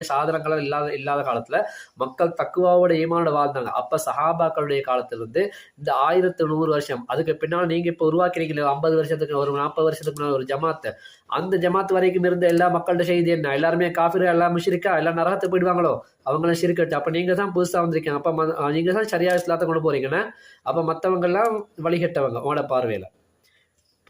சாதனங்களும் இல்லாத இல்லாத காலத்துல மக்கள் தக்குவாவோட ஈமானோட வாழ்ந்தாங்க. அப்ப சஹாபாக்களுடைய காலத்திலிருந்து இந்த ஆயிரத்து நூறு வருஷம் அதுக்கு பின்னால் நீங்க இப்ப உருவாக்குறீங்களே ஐம்பது வருஷத்துக்கு ஒரு நாற்பது வருஷத்துக்கு முன்னாடி ஒரு ஜமாத்து அந்த ஜமாத் வரைக்கும் இருந்த எல்லா மக்களோட செய்தி என்ன? எல்லாருமே காஃபிர் எல்லாம் முஷிரிக்கா எல்லாம் நரகத்தை போயிடுவாங்களோ? அவங்களும் சிரிக்கட்டு அப்ப நீங்க தான் புதுசா வந்திருக்கீங்க. அப்ப ம- நீங்க தான் சரியா இஸ்லாத்தை கொண்டு போறீங்கன்னா அப்ப மத்தவங்க எல்லாம் வழிகட்டவங்க உங்களோட பார்வையில.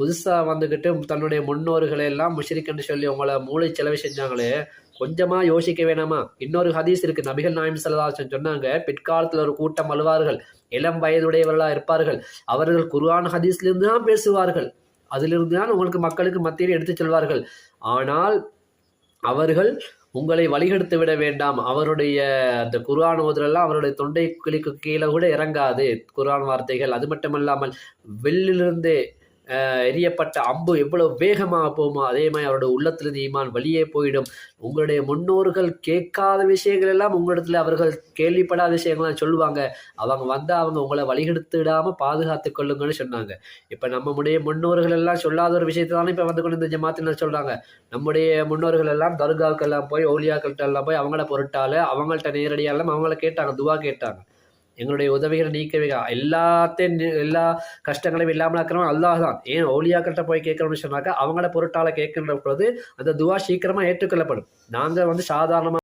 புதுசாக வந்துக்கிட்டு தன்னுடைய முன்னோர்களை எல்லாம் முஷரிக்குன்னு சொல்லி உங்களை மூளை செலவு செஞ்சாங்களே கொஞ்சமாக யோசிக்க வேணாமா? இன்னொரு ஹதீஸ் இருக்குது நபிகள் நாயம் சல்லாசன் சொன்னாங்க பிற்காலத்தில் ஒரு கூட்டம் அழுவார்கள் இளம் வயதுடையவர்களாக இருப்பார்கள் அவர்கள் குர்ஆன் ஹதீஸ்லேருந்து தான் பேசுவார்கள் அதிலிருந்து தான் உங்களுக்கு மக்களுக்கு மத்தியில் எடுத்துச் செல்வார்கள். ஆனால் அவர்கள் உங்களை வழிகெடுத்து விட வேண்டாம். அவருடைய அந்த குர்ஆன் ஓதுறெல்லாம் அவருடைய தொண்டை கிளிக்கு கீழே கூட இறங்காது குர்ஆன் வார்த்தைகள். அது மட்டுமல்லாமல் வெள்ளிலிருந்து எரியப்பட்ட அம்பு எவ்வளவு வேகமாக போகுமோ அதே மாதிரி அவருடைய உள்ளத்திலிருந்து ஈமான் வெளியே போயிடும். உங்களுடைய முன்னோர்கள் கேட்காத விஷயங்கள் எல்லாம் உங்களிடத்துல அவர்கள் கேள்விப்படாத விஷயங்கள்லாம் சொல்லுவாங்க. அவங்க வந்தால் அவங்க உங்களை வழிகெடுத்து பாதுகாத்து கொள்ளுங்கன்னு சொன்னாங்க. இப்போ நம்முடைய முன்னோர்கள் எல்லாம் சொல்லாத ஒரு விஷயத்தை தானே இப்போ வந்து கொண்டு இந்த ஜமாத்தினர் சொல்கிறாங்க நம்முடைய முன்னோர்கள் எல்லாம் தர்காக்கெல்லாம் போய் ஓலியாக்கள்கிட்ட எல்லாம் போய் அவங்கள பொருட்டால் அவங்கள்ட்ட நேரடியாக எல்லாம் அவங்கள கேட்டாங்க துவா கேட்டாங்க. எங்களுடைய உதவிகளை நீக்கவே எல்லாத்தையும் எல்லா கஷ்டங்களையும் இல்லாமல் இருக்கிறவன் அல்லாஹ் தான் ஏன் ஓலியாக்கள்கிட்ட போய் கேட்கணும்னு சொன்னாக்கா அவங்கள பொருட்டால கேட்கின்ற பொழுது அந்த துவா சீக்கிரமாக ஏற்றுக்கொள்ளப்படும். நாங்கள் வந்து சாதாரணமாக